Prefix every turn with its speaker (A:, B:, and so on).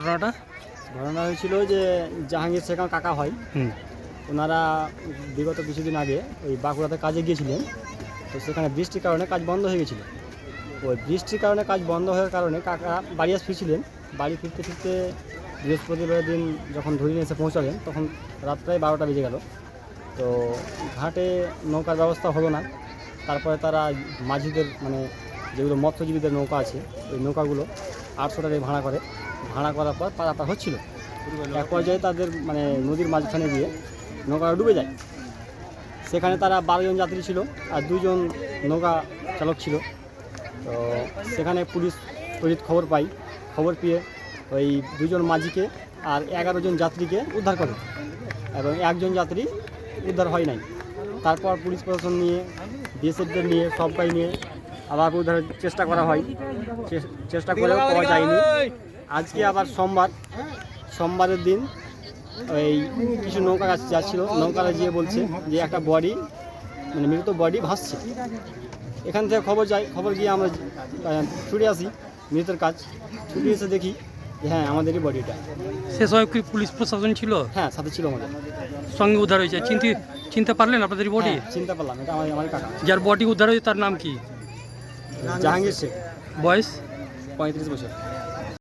A: ঘটনাটা?
B: ঘটনা হয়েছিল যে জাহাঙ্গীর শেখ আমার কাকা হয়। ওনারা বিগত কিছুদিন আগে ওই বাঁকুড়াতে কাজে গিয়েছিলেন। তো সেখানে বৃষ্টির কারণে কাজ বন্ধ হয়ে গেছিল। ওই বৃষ্টির কারণে কাজ বন্ধ হওয়ার কারণে কাকা বাড়ি আস ফিরছিলেন। বাড়ি ফিরতে ফিরতে বৃহস্পতিবার দিন যখন ধরিয়ে এসে পৌঁছালেন তখন রাত প্রায় বারোটা বেজে গেল। তো ঘাটে নৌকার ব্যবস্থা হলো না। তারপরে তারা মাঝিদের মানে যেগুলো মৎস্যজীবীদের নৌকা আছে ওই নৌকাগুলো আটশো টাকায় ভাড়া করে। ভাড়া করার পর পারাপার হচ্ছিল। এক পর্যায়ে তাদের মানে নদীর মাঝখানে গিয়ে নৌকাটা ডুবে যায়। সেখানে তারা বারোজন যাত্রী ছিল আর দুজন নৌকা চালক ছিল। তো সেখানে পুলিশ তড়িৎ খবর পাই। খবর পেয়ে ওই দুজন মাঝিকে আর এগারো জন যাত্রীকে উদ্ধার করে এবং একজন যাত্রী উদ্ধার হয় নাই। তারপর পুলিশ প্রশাসন নিয়ে, বিএসএফদের নিয়ে সবাই নিয়ে আবার উদ্ধারের চেষ্টা করা হয়। চেষ্টা করেও পাওয়া যায়নি। আজকে আবার সোমবার। সোমবারের দিন ওই কিছু নৌকা গাছ যাচ্ছিল। নৌকারা গিয়ে বলছে যে একটা বডি মানে মৃত বডি ভাসছে। এখান থেকে খবর যাই খবর গিয়ে আমরা ছুটে আসি মৃতের কাজ ছুটে এসে দেখি হ্যাঁ আমাদেরই বডিটা।
A: সে সময় কি পুলিশ প্রশাসন ছিল?
B: হ্যাঁ সাথে ছিল আমাদের।
A: সঙ্গে উদ্ধার হয়েছে। চিনতে চিনতে পারলেন আপনাদের বডি?
B: হ্যাঁ, চিন্তা করলাম এটা আমার আমার কাকা।
A: যার বডি উদ্ধার হয়েছে তার নাম কি?
B: জাহাঙ্গীর শেখ।
A: বয়স?
B: পঁয়ত্রিশ বছর।